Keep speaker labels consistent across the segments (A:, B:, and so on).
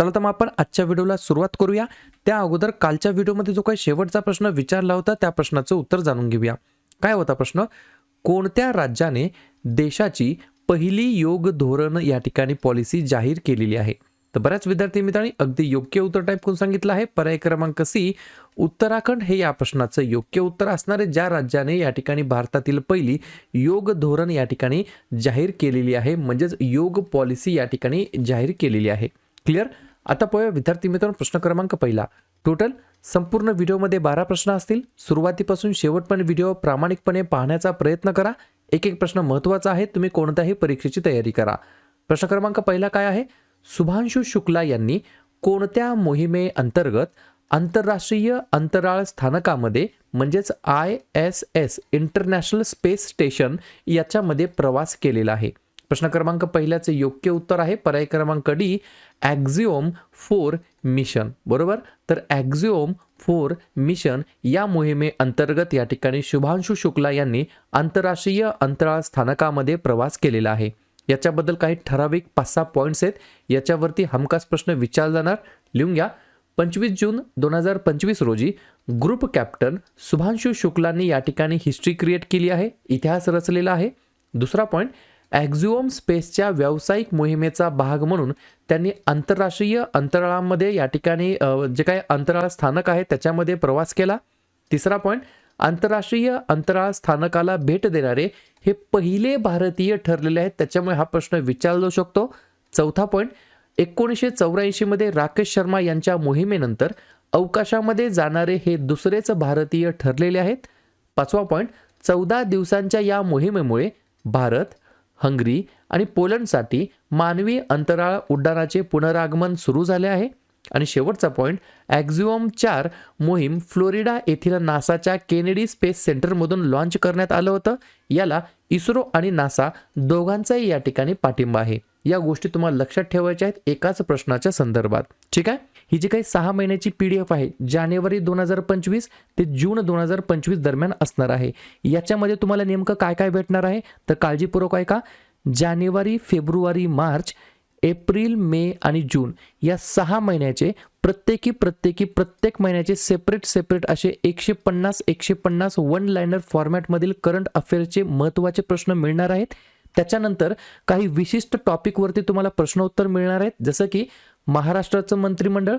A: चला तर मग आपण आजच्या व्हिडिओला सुरुवात करूया. त्या अगोदर कालच्या व्हिडिओमध्ये जो काही शेवटचा प्रश्न विचारला होता त्या प्रश्नाचं उत्तर जाणून घेऊया. काय होता प्रश्न? कोणत्या राज्याने देशाची पहिली योग धोरण या ठिकाणी पॉलिसी जाहीर केलेली आहे? तर बऱ्याच विद्यार्थी मित्रांनी अगदी योग्य उत्तर टाईप करून सांगितलं आहे. पर्याय क्रमांक सी उत्तराखंड हे या प्रश्नाचं योग्य उत्तर असणारे ज्या राज्याने या ठिकाणी भारतातील पहिली योग धोरण या ठिकाणी जाहीर केलेली आहे म्हणजेच योग पॉलिसी या ठिकाणी जाहीर केलेली आहे. क्लिअर आता पाहूया विद्यार्थी मित्रांनो प्रश्न क्रमांक पहिला. टोटल संपूर्ण व्हिडिओमध्ये बारा प्रश्न असतील. सुरुवातीपासून शेवटपर्यंत व्हिडिओ प्रामाणिकपणे पाहण्याचा प्रयत्न करा. एक एक प्रश्न महत्त्वाचा आहे तुम्ही कोणत्याही परीक्षेची तयारी करा. प्रश्न क्रमांक पहिला काय आहे? शुभांशु शुक्ला यांनी कोणत्या मोहिमे अंतर्गत आंतरराष्ट्रीय अंतराळ स्थानकामध्ये म्हणजेच I S S international space station याच्यामध्ये प्रवास केलेला आहे? प्रश्न क्रमांक पहिल्याचे योग्य उत्तर आहे. पर्याय क्रमांक डी ॲक्झिओम फोर मिशन बरोबर? तर ॲक्झिओम फोर मिशन या मोहिमे अंतर्गत या ठिकाणी शुभांशु शुक्ला यांनी आंतरराष्ट्रीय अंतराळ स्थानकामध्ये प्रवास केलेला आहे. याच्याबद्दल काही ठराविक पाच सहा पॉईंट्स आहेत. याच्यावरती हमखास प्रश्न विचारला जाणार. लिहून घ्या. पंचवीस जून दोन हजार पंचवीस रोजी ग्रुप कॅप्टन शुभांशु शुक्लांनी या ठिकाणी हिस्ट्री क्रिएट केली आहे. इतिहास रचलेला आहे. दुसरा पॉईंट ॲक्झिओम स्पेसच्या व्यावसायिक मोहिमेचा भाग म्हणून त्यांनी आंतरराष्ट्रीय अंतराळामध्ये या ठिकाणी जे काही अंतराळ स्थानक आहे त्याच्यामध्ये प्रवास केला. तिसरा पॉईंट आंतरराष्ट्रीय अंतराळ स्थानकाला भेट देणारे हे पहिले भारतीय ठरलेले आहेत त्याच्यामुळे हा प्रश्न विचारला जाऊ शकतो. चौथा पॉईंट एकोणीसशे चौऱ्याऐंशीमध्ये राकेश शर्मा यांच्या मोहिमेनंतर अवकाशामध्ये जाणारे हे दुसरेच भारतीय ठरलेले आहेत. पाचवा पॉईंट चौदा दिवसांच्या या मोहिमेमुळे भारत हंगरी आणि पोलंडसाठी मानवी अंतराळ उड्डाणाचे पुनरागमन सुरू झाले आहे. आणि शेवटचा पॉईंट ॲक्झिओम चार मोहीम फ्लोरिडा येथील नासाच्या केनेडी स्पेस सेंटरमधून लॉन्च करण्यात आलं होतं. याला इस्रो आणि नासा दोघांचाही या ठिकाणी पाठिंबा आहे. या गोष्टी तुम्हाला लक्षात ठेवायच्या आहेत एकाच प्रश्नाच्या संदर्भात. ठीक आहे? ही जी काही सहा महिन्याची पी डी एफ आहे जानेवारी दोन हजार पंचवीस ते जून दोन हजार पंचवीस दरम्यान असणार आहे. याच्यामध्ये तुम्हाला नेमकं काय काय भेटणार आहे? तर काळजीपूर्वक आहे का जानेवारी फेब्रुवारी मार्च एप्रिल मे आणि जून या सहा महिन्याचे प्रत्येकी प्रत्येकी प्रत्येक महिन्याचे सेपरेट सेपरेट असे एकशे पन्नास एकशे पन्नास वन लायनर फॉर्मॅटमधील करंट अफेअर्सचे महत्त्वाचे प्रश्न मिळणार आहेत. त्याच्यानंतर काही विशिष्ट टॉपिकवरती तुम्हाला प्रश्नोत्तर मिळणार आहेत. जसं की महाराष्ट्राचं मंत्रिमंडळ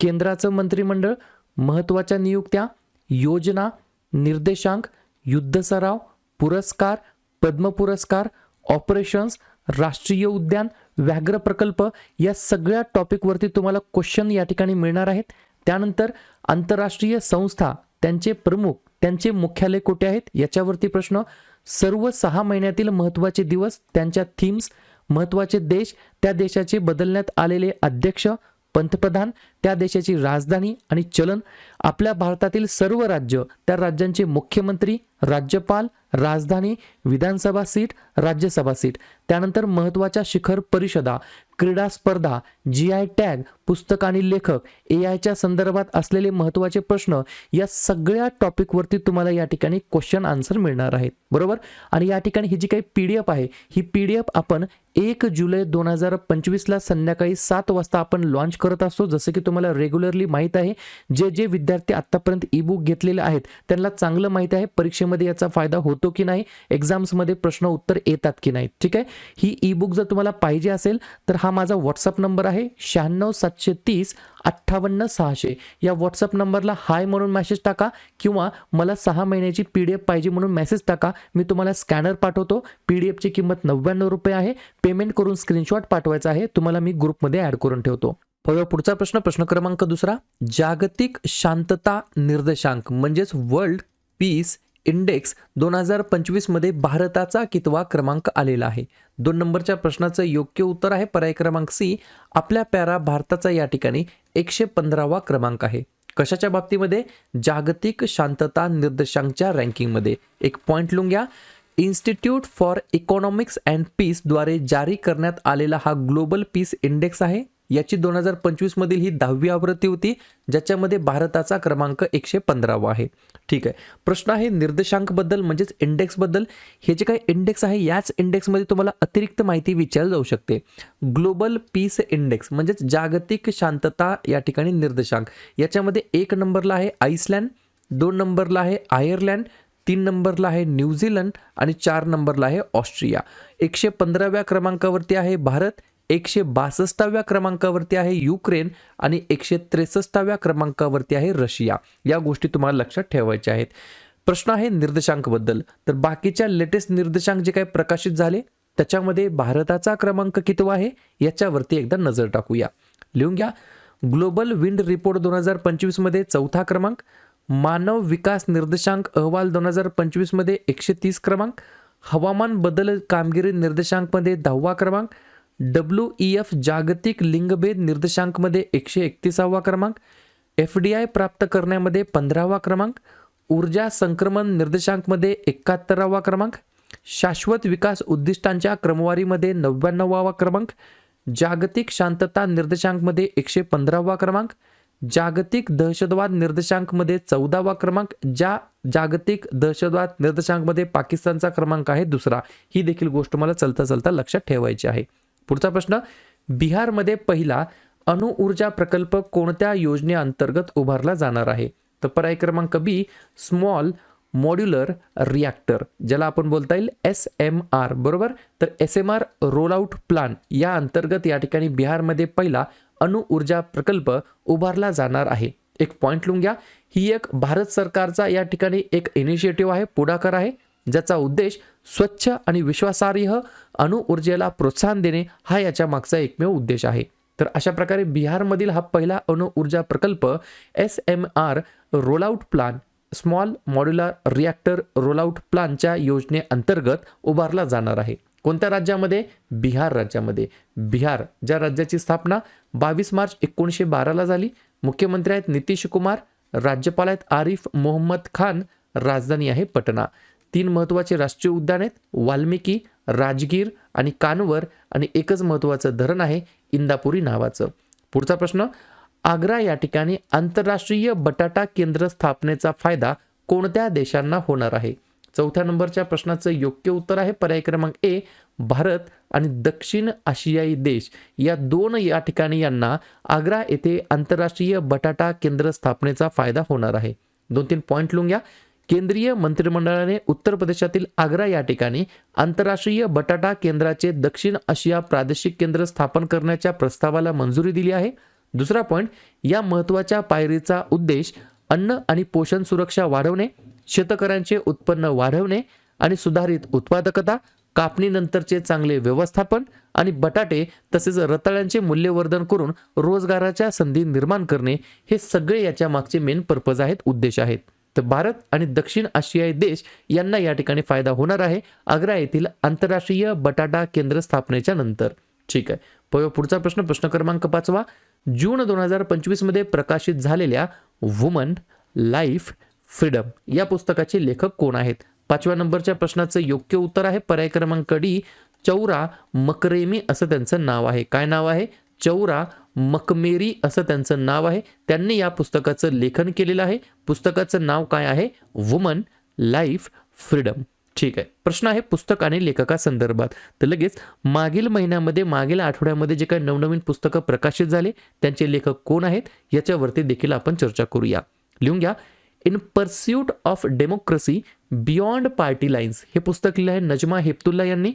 A: केंद्राचं मंत्रिमंडळ महत्त्वाच्या नियुक्त्या योजना निर्देशांक युद्ध सराव पुरस्कार पद्म पुरस्कार ऑपरेशन्स राष्ट्रीय उद्यान व्याघ्र प्रकल्प या सगळ्या टॉपिकवरती तुम्हाला क्वेश्चन या ठिकाणी मिळणार आहेत. त्यानंतर आंतरराष्ट्रीय संस्था त्यांचे प्रमुख त्यांचे मुख्यालय कुठे आहेत? याच्यावरती प्रश्न. सर्व सहा महिन्यातील महत्त्वाचे दिवस त्यांच्या थीम्स महत्त्वाचे देश त्या देशाचे बदलण्यात आलेले अध्यक्ष पंतप्रधान त्या देशाची राजधानी आणि चलन आपल्या भारतातील सर्व राज्य त्या राज्यांचे मुख्यमंत्री राज्यपाल राजधानी विधानसभा सीट राज्यसभा सीट. त्यानंतर महत्त्वाच्या शिखर परिषदा क्रीडा स्पर्धा जी आय टॅग पुस्तक आणि लेखक ए आयच्या संदर्भात असलेले महत्त्वाचे प्रश्न या सगळ्या टॉपिकवरती तुम्हाला या ठिकाणी क्वेश्चन आन्सर मिळणार आहेत. बरोबर? आणि या ठिकाणी ही जी काही पी डी एफ आहे ही पी डी एफ आपण एक जुलै दोन हजार पंचवीसला संध्याकाळी सात वाजता आपण लॉन्च करत असतो. जसं की तुम्हाला रेग्युलरली माहीत आहे जे जे विद्यार्थी आत्तापर्यंत ई बुक घेतलेले आहेत त्यांना चांगलं माहीत आहे परीक्षेमध्ये याचा फायदा होतो की नाही? एक्झाम्समध्ये प्रश्न उत्तर येतात की नाही ठीक आहे? ही ई बुक जर तुम्हाला पाहिजे असेल तर हा माझा व्हॉट्सअप नंबर आहे शहाण्णव सातशे तीस अठ्ठावन्न सहाशे. या व्हॉट्सअप नंबरला हाय म्हणून मेसेज टाका किंवा मला सहा महिन्याची पी डी एफ पाहिजे म्हणून मेसेज टाका. मी तुम्हाला स्कॅनर पाठवतो. पी डी एफची किंमत नव्याण्णव रुपये आहे. पेमेंट करून स्क्रीनशॉट पाठवायचा आहे. तुम्हाला मी ग्रुपमध्ये ॲड करून ठेवतो. बघा पुढचा प्रश्न. प्रश्न क्रमांक दुसरा. जागतिक शांतता निर्देशांक म्हणजेच वर्ल्ड पीस इंडेक्स दोन हजार पंचवीसमध्ये भारताचा कितवा क्रमांक आलेला आहे? दोन नंबरच्या प्रश्नाचं योग्य उत्तर आहे पर्याय क्रमांक सी. आपल्या पॅरा भारताचा या ठिकाणी एकशे पंधरावा क्रमांक आहे. कशाच्या बाबतीमध्ये? जागतिक शांतता निर्देशांकच्या रँकिंगमध्ये. एक पॉईंट लिहून घ्या. इन्स्टिट्यूट फॉर इकॉनॉमिक्स अँड पीसद्वारे जारी करण्यात आलेला हा ग्लोबल पीस इंडेक्स आहे. याची दोन हजार पंचवीसमधील ही दहावी आवृत्ती होती ज्याच्यामध्ये भारताचा क्रमांक एकशे पंधरावा आहे. ठीक आहे. प्रश्न आहे निर्देशांकबद्दल म्हणजेच इंडेक्सबद्दल. हे जे काही इंडेक्स आहे याच इंडेक्समध्ये तुम्हाला अतिरिक्त माहिती विचारली जाऊ शकते. ग्लोबल पीस इंडेक्स म्हणजेच जागतिक शांतता या ठिकाणी निर्देशांक. याच्यामध्ये एक नंबरला आहे आईसलँड दोन नंबरला आहे आयर्लँड तीन नंबरला आहे न्यूझीलंड आणि चार नंबरला आहे ऑस्ट्रिया. एकशे पंधराव्या क्रमांकावरती आहे भारत एकशे बासष्टाव्या क्रमांकावरती आहे युक्रेन आणि एकशे त्रेसष्टाव्या क्रमांकावरती आहे रशिया. या गोष्टी तुम्हाला लक्षात ठेवायच्या आहेत. प्रश्न आहे निर्देशांकबद्दल. तर बाकीच्या लेटेस्ट निर्देशांक जे काही प्रकाशित झाले त्याच्यामध्ये भारताचा क्रमांक कितवा आहे? याच्यावरती एकदा नजर टाकूया. लिहून घ्या. ग्लोबल विंड रिपोर्ट दोन हजार पंचवीसमध्ये चौथा क्रमांक मानव विकास निर्देशांक अहवाल दोन हजार पंचवीसमध्ये एकशे तीस क्रमांक हवामान बदल कामगिरी निर्देशांकमध्ये दहावा क्रमांक डब्ल्यू ई एफ जागतिक लिंगभेद निर्देशांकमध्ये एकशे एकतीसावा क्रमांक एफ डी आय प्राप्त करण्यामध्ये पंधरावा क्रमांक ऊर्जा संक्रमण निर्देशांकमध्ये एकाहत्तरावा क्रमांक शाश्वत विकास उद्दिष्टांच्या क्रमवारीमध्ये नव्याण्णवावा क्रमांक जागतिक शांतता निर्देशांकमध्ये एकशे पंधरावा क्रमांक जागतिक दहशतवाद निर्देशांकमध्ये चौदावा क्रमांक ज्या जागतिक दहशतवाद निर्देशांकमध्ये पाकिस्तानचा क्रमांक आहे दुसरा. ही देखील गोष्ट मला चलता चलता लक्षात ठेवायची आहे. पुढचा प्रश्न बिहारमध्ये पहिला अणुऊर्जा प्रकल्प कोणत्या योजनेअंतर्गत उभारला जाणार आहे? तर पर्याय क्रमांक बी स्मॉल मॉड्युलर रिॲक्टर ज्याला आपण बोलता येईल एस एम आर बरोबर? तर S M R roll out plan या अंतर्गत या ठिकाणी बिहारमध्ये पहिला अणुऊर्जा प्रकल्प उभारला जाणार आहे. एक पॉईंट लिहून घ्या ही एक भारत सरकारचा या ठिकाणी एक इनिशिएटिव्ह आहे पुढाकार आहे. ज्याचा उद्देश स्वच्छ आणि विश्वासार्ह अणुऊर्जेला प्रोत्साहन देणे हा याच्या मागचा एकमेव उद्देश आहे. तर अशा प्रकारे बिहारमधील हा पहिला अणुऊर्जा प्रकल्प S M R rollout plan small modular reactor rollout प्लानच्या योजनेअंतर्गत उभारला जाणार आहे. कोणत्या राज्यामध्ये? बिहार राज्यामध्ये. बिहार ज्या राज्याची स्थापना बावीस मार्च एकोणीसशे बाराला झाली मुख्यमंत्री आहेत नितीश कुमार राज्यपाल आहेत आरिफ मोहम्मद खान राजधानी आहे पटना. तीन महत्त्वाचे राष्ट्रीय उद्यान आहेत. वाल्मिकी राजगीर आणि कानवर आणि एकच महत्त्वाचं धरण आहे इंदापुरी नावाचं. पुढचा प्रश्न आग्रा या ठिकाणी आंतरराष्ट्रीय बटाटा केंद्र स्थापनेचा फायदा कोणत्या देशांना होणार आहे? चौथ्या नंबरच्या प्रश्नाचं योग्य उत्तर आहे पर्याय क्रमांक ए भारत आणि दक्षिण आशियाई देश. या दोन या ठिकाणी यांना आग्रा येथे आंतरराष्ट्रीय बटाटा केंद्र स्थापनेचा फायदा होणार आहे. दोन तीन पॉईंट लिहून घ्या केंद्रीय मंत्रिमंडळाने उत्तर प्रदेशातील आग्रा या ठिकाणी आंतरराष्ट्रीय बटाटा केंद्राचे दक्षिण आशिया प्रादेशिक केंद्र स्थापन करण्याच्या प्रस्तावाला मंजुरी दिली आहे. दुसरा पॉईंट या महत्त्वाच्या पायरीचा उद्देश अन्न आणि पोषण सुरक्षा वाढवणे शेतकऱ्यांचे उत्पन्न वाढवणे आणि सुधारित उत्पादकता कापणीनंतरचे चांगले व्यवस्थापन आणि बटाटे तसेच रताळ्यांचे मूल्यवर्धन करून रोजगाराच्या संधी निर्माण करणे हे सगळे याच्या मागचे मेन पर्पज आहेत उद्देश आहेत. तर भारत आणि दक्षिण आशियाई देश यांना या ठिकाणी फायदा होणार आहे. आग्रा येथील आंतरराष्ट्रीय बटाटा केंद्र स्थापनेच्या नंतर. ठीक आहे. प- पुढचा प्रश्न प्रश्न क्रमांक पाचवा. जून दोन हजार पंचवीसमध्ये प्रकाशित झालेल्या वुमन लाईफ फ्रीडम या पुस्तकाचे लेखक कोण आहेत? पाचव्या नंबरच्या प्रश्नाचं योग्य उत्तर आहे. पर्याय क्रमांक डी चौरा मकरेमी असं त्यांचं नाव आहे. काय नाव आहे? चौरा मकमेरी असं त्यांचं नाव आहे. त्यांनी या पुस्तकाचं लेखन केलेलं आहे. पुस्तकाचं नाव काय आहे? Woman life freedom. ठीक आहे. प्रश्न आहे पुस्तक आणि लेखकासंदर्भात. तर लगेच मागील महिन्यामध्ये मागील आठवड्यामध्ये जे काही नवनवीन पुस्तकं प्रकाशित झाले त्यांचे लेखक कोण आहेत? याच्यावरती देखील आपण चर्चा करूया. लिहून घ्या. In pursuit of democracy beyond party lines. हे पुस्तक लिहिलं आहे नजमा हेपतुल्ला यांनी.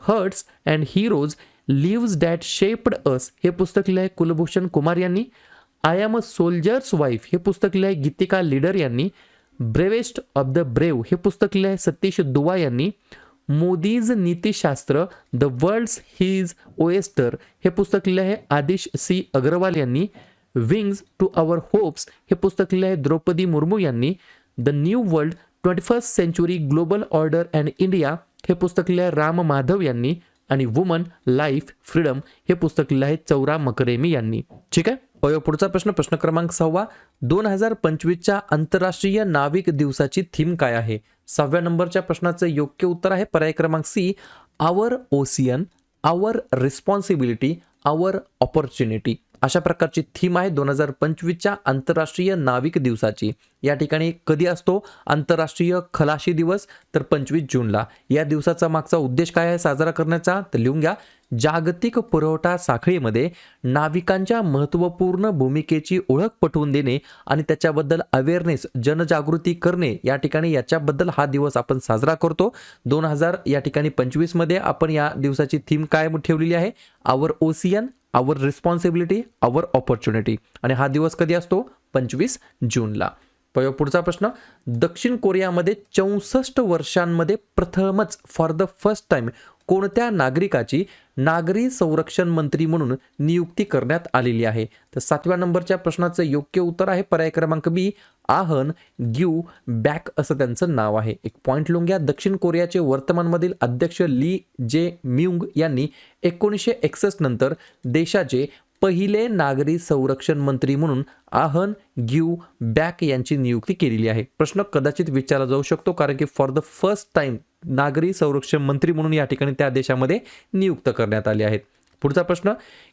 A: Hearts and heroes lives that shaped us हे पुस्तक लिहिलं आहे कुलभूषण कुमार यांनी. I am a soldier's wife हे पुस्तक लिहिलं आहे गीतिका लीडर यांनी. ब्रेवेस्ट ऑफ द ब्रेव हे पुस्तक लिहिलं आहे सतीश दुवा यांनी. Modi's नीतीशास्त्र the world's his oyster हे पुस्तक लिहिलं आहे आदिश सी अग्रवाल यांनी. विंग्स टू आवर होप्स हे पुस्तक लिहिलं आहे द्रौपदी मुर्मू यांनी. The new world twenty first century global order and India हे पुस्तक लिहिलं आहे राम माधव यांनी. आणि वुमन लाईफ फ्रीडम हे पुस्तक लिहिलं आहे चौरा मकरेमी यांनी. ठीक आहे? पुढचा प्रश्न. प्रश्न क्रमांक सहावा. दोन हजार पंचवीसच्या आंतरराष्ट्रीय नाविक दिवसाची थीम काय आहे? सहाव्या नंबरच्या प्रश्नाचं योग्य उत्तर आहे. पर्याय क्रमांक C. Our ocean our responsibility our opportunity अशा प्रकारची थीम आहे दोन हजार पंचवीसच्या आंतरराष्ट्रीय नाविक दिवसाची. या ठिकाणी कधी असतो? आंतरराष्ट्रीय खलाशी दिवस तर पंचवीस जूनला. या दिवसाचा मागचा उद्देश काय आहे साजरा करण्याचा? तर लिहून घ्या. जागतिक पुरवठा साखळीमध्ये नाविकांच्या महत्त्वपूर्ण भूमिकेची ओळख पटवून देणे आणि त्याच्याबद्दल अवेअरनेस जनजागृती करणे या ठिकाणी याच्याबद्दल हा दिवस आपण साजरा करतो. दोन हजार या ठिकाणी पंचवीसमध्ये आपण या दिवसाची थीम काय ठेवलेली आहे? Our ocean our responsibility our opportunity आणि हा दिवस कधी असतो? पंचवीस जूनला. पयो पुढचा प्रश्न. दक्षिण कोरियामध्ये चौसष्ट वर्षांमध्ये प्रथमच फॉर द फर्स्ट टाइम कोणत्या नागरिकाची नागरी संरक्षण मंत्री म्हणून नियुक्ती करण्यात आलेली आहे? तर सातव्या नंबरच्या प्रश्नाचं योग्य उत्तर आहे पर्याय क्रमांक बी. आहन ग्यू बॅक असं त्यांचं नाव आहे. एक पॉईंट लिहून घ्या. दक्षिण कोरियाचे वर्तमानमधील अध्यक्ष ली जे म्युंग यांनी एकोणीसशे एकसष्ट नंतर देशाचे पहिले नागरी संरक्षण मंत्री म्हणून आहन ग्यू बॅक यांची नियुक्ती केलेली आहे. प्रश्न कदाचित विचारला जाऊ शकतो कारण की फॉर द फर्स्ट टाइम नागरी संरक्षण मंत्री म्हणून या ठिकाणी त्या देशामध्ये नियुक्त करण्यात आले आहेत. पुढचा प्रश्न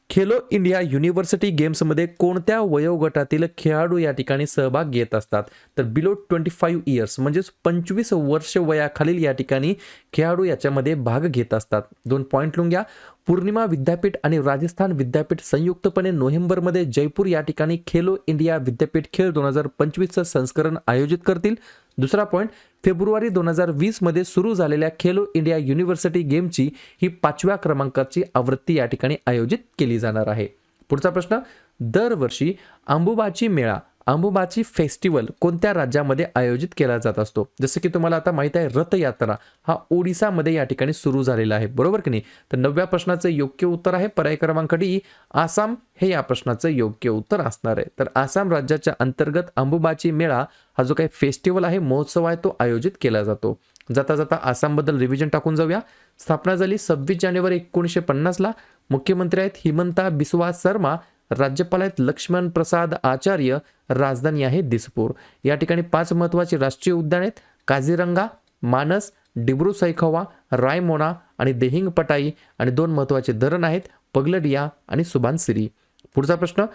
A: खेलो इंडिया युनिव्हर्सिटी गेम्समध्ये कोणत्या वयोगटातील खेळाडू या ठिकाणी सहभाग घेत असतात? तर बिलो ट्वेंटी फाईव्ह इयर्स म्हणजेच पंचवीस वर्ष वयाखालील या ठिकाणी खेळाडू याच्यामध्ये भाग घेत असतात. दोन पॉईंट लिहून घ्या. पूर्णिमा विद्यापीठ आणि राजस्थान विद्यापीठ संयुक्तपणे नोव्हेंबरमध्ये जयपूर या ठिकाणी खेलो इंडिया विद्यापीठ खेळ दोन हजार पंचवीसचं संस्करण आयोजित करतील. दुसरा पॉईंट फेब्रुवारी दोन हजार वीसमध्ये सुरू झालेल्या खेलो इंडिया युनिव्हर्सिटी गेमची ही पाचव्या क्रमांकाची आवृत्ती या ठिकाणी आयोजित केली जाणार आहे. पुढचा प्रश्न दरवर्षी अंबुबाची मेळा अंबुबाची फेस्टिवल कोणत्या राज्यामध्ये आयोजित केला जात असतो? जसं की तुम्हाला आता माहीत आहे रथयात्रा हा ओडिसामध्ये या ठिकाणी सुरू झालेला आहे. बरोबर की नाही? तर नवव्या प्रश्नाचं योग्य उत्तर आहे पर्याय क्रमांक डी आसाम हे या प्रश्नाचं योग्य उत्तर असणार आहे. तर आसाम राज्याच्या अंतर्गत अंबुबाची मेळा हा जो काही फेस्टिवल आहे महोत्सव आहे तो आयोजित केला जातो. जाता जाता आसामबद्दल रिव्हिजन टाकून जाऊया. स्थापना झाली सव्वीस जानेवारी एकोणीसशे पन्नासला. मुख्यमंत्री आहेत हिमंता बिस्वा शर्मा. राज्यपाल आहेत लक्ष्मण प्रसाद आचार्य राजधानी आहे दिसपूर. या ठिकाणी पाच महत्त्वाची राष्ट्रीय उद्यान आहेत. काझीरंगा मानस डिब्रू सैखवा रायमोना आणि देहिंग पटाई आणि दोन महत्त्वाचे धरण आहेत. पगलडिया आणि सुबानसिरी पुढचा प्रश्न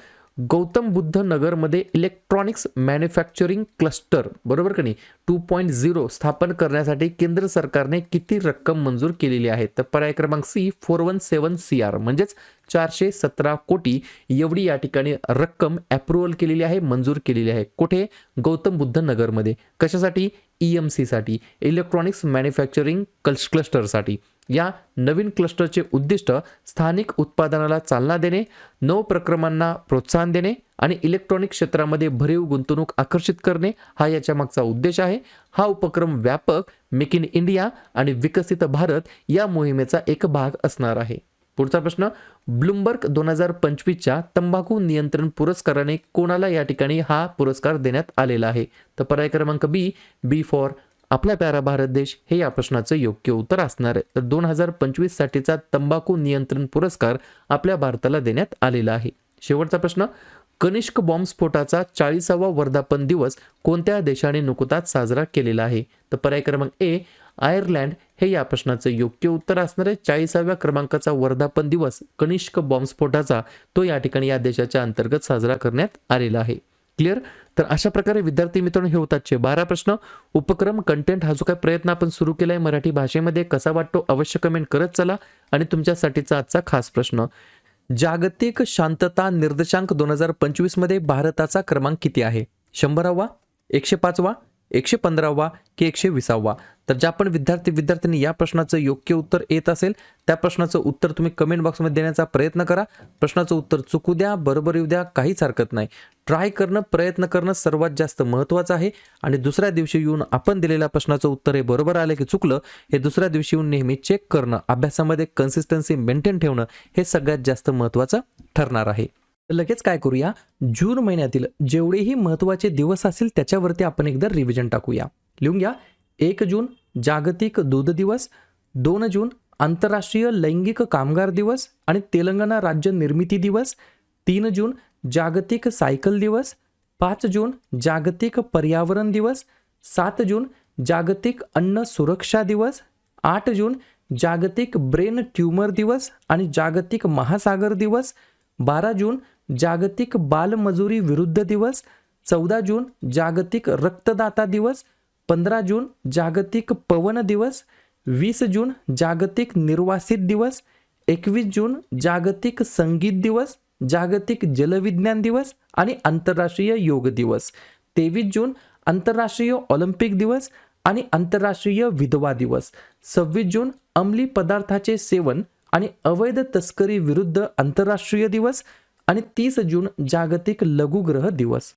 A: गौतम बुद्ध नगरमध्ये इलेक्ट्रॉनिक्स मॅन्युफॅक्चरिंग क्लस्टर बरोबर का नाही? टू पॉईंट झिरो स्थापन करण्यासाठी केंद्र सरकारने किती रक्कम मंजूर केलेली आहे? तर पर्याय क्रमांक C four one seven C R म्हणजेच चारशे सतरा कोटी एवढी या ठिकाणी रक्कम अप्रुव्हल केलेली आहे मंजूर केलेली आहे. कुठे? गौतम बुद्ध नगरमध्ये. कशासाठी? ई एम सीसाठी इलेक्ट्रॉनिक्स मॅन्युफॅक्चरिंग क्लस क्लस्टरसाठी या नवीन क्लस्टरचे उद्दिष्ट स्थानिक उत्पादनाला चालना देणे नवप्रक्रमांना प्रोत्साहन देणे आणि इलेक्ट्रॉनिक क्षेत्रामध्ये भरीव गुंतवणूक आकर्षित करणे हा याच्या मागचा उद्देश आहे. हा उपक्रम व्यापक मेक इन इंडिया आणि विकसित भारत या मोहिमेचा एक भाग असणार आहे. पुढचा प्रश्न ब्लूमबर्ग दोन हजार पंचवीसच्या तंबाखू नियंत्रण पुरस्काराने कोणाला या ठिकाणी हा पुरस्कार देण्यात आलेला आहे? तर पर्याय क्रमांक बी बी फॉर आपला प्यारा भारत देश हे या प्रश्नाचं योग्य उत्तर असणार आहे. तर दोन हजार पंचवीस साठीचा तंबाखू नियंत्रण पुरस्कार आपल्या भारताला देण्यात आलेला आहे. शेवटचा प्रश्न कनिष्क बॉम्बस्फोटाचा चाळीसावा वर्धापन दिवस कोणत्या देशाने नुकताच साजरा केलेला आहे? तर पर्याय क्रमांक ए आयर्लँड हे या प्रश्नाचं योग्य उत्तर असणार आहे. चाळीसाव्या क्रमांकाचा वर्धापन दिवस कनिष्क बॉम्बस्फोटाचा तो या ठिकाणी या देशाच्या अंतर्गत साजरा करण्यात आलेला आहे. क्लिअर? तर अशा प्रकारे विद्यार्थी मित्रांनो हे होतातचे बारा प्रश्न. उपक्रम कंटेंट हा जो काही प्रयत्न आपण सुरू केला आहे मराठी भाषेमध्ये कसा वाटतो अवश्य कमेंट करत चला. आणि तुमच्यासाठीचा आजचा खास प्रश्न जागतिक शांतता निर्देशांक दोन हजार पंचवीसमध्ये भारताचा क्रमांक किती आहे? शंभरावा एकशे पाचवा एकशे पंधरावा की एकशे विसावा? तर ज्या पण विद्यार्थी विद्यार्थ्यांनी या प्रश्नाचं योग्य उत्तर येत असेल त्या प्रश्नाचं उत्तर तुम्ही कमेंट बॉक्समध्ये देण्याचा प्रयत्न करा. प्रश्नाचं उत्तर चुकू द्या बरोबर येऊ द्या काहीच हरकत नाही. ट्राय करणं प्रयत्न करणं सर्वात जास्त महत्त्वाचं आहे. आणि दुसऱ्या दिवशी येऊन आपण दिलेल्या प्रश्नाचं उत्तर हे बरोबर आलं की चुकलं हे दुसऱ्या दिवशी येऊन नेहमी चेक करणं अभ्यासामध्ये कन्सिस्टन्सी मेंटेन ठेवणं हे सगळ्यात जास्त महत्त्वाचं ठरणार आहे. लगेच काय करूया? जून महिन्यातील जेवढेही महत्त्वाचे दिवस असतील त्याच्यावरती आपण एकदा रिव्हिजन टाकूया. लिहून घ्या. एक जून जागतिक दूध दिवस. दोन जून आंतरराष्ट्रीय लैंगिक कामगार दिवस. आणि तेलंगणा राज्य निर्मिती दिवस. तीन जून जागतिक सायकल दिवस पाच जून जागतिक पर्यावरण दिवस सात जून जागतिक अन्न सुरक्षा दिवस आठ जून जागतिक ब्रेन ट्यूमर दिवस आणि जागतिक महासागर दिवस बारा जून जागतिक बालमजुरी विरुद्ध दिवस चौदा जून जागतिक रक्तदाता दिवस पंधरा जून जागतिक पवन दिवस वीस जून जागतिक निर्वासित दिवस एकवीस जून जागतिक संगीत दिवस जागतिक जलविज्ञान दिवस आणि आंतरराष्ट्रीय योग दिवस. तेवीस जून आंतरराष्ट्रीय ऑलिम्पिक दिवस आणि आंतरराष्ट्रीय विधवा दिवस. सव्वीस जून अंमली पदार्थाचे सेवन आणि अवैध तस्करी विरुद्ध आंतरराष्ट्रीय दिवस आणि तीस जून जागतिक लघुग्रह दिवस.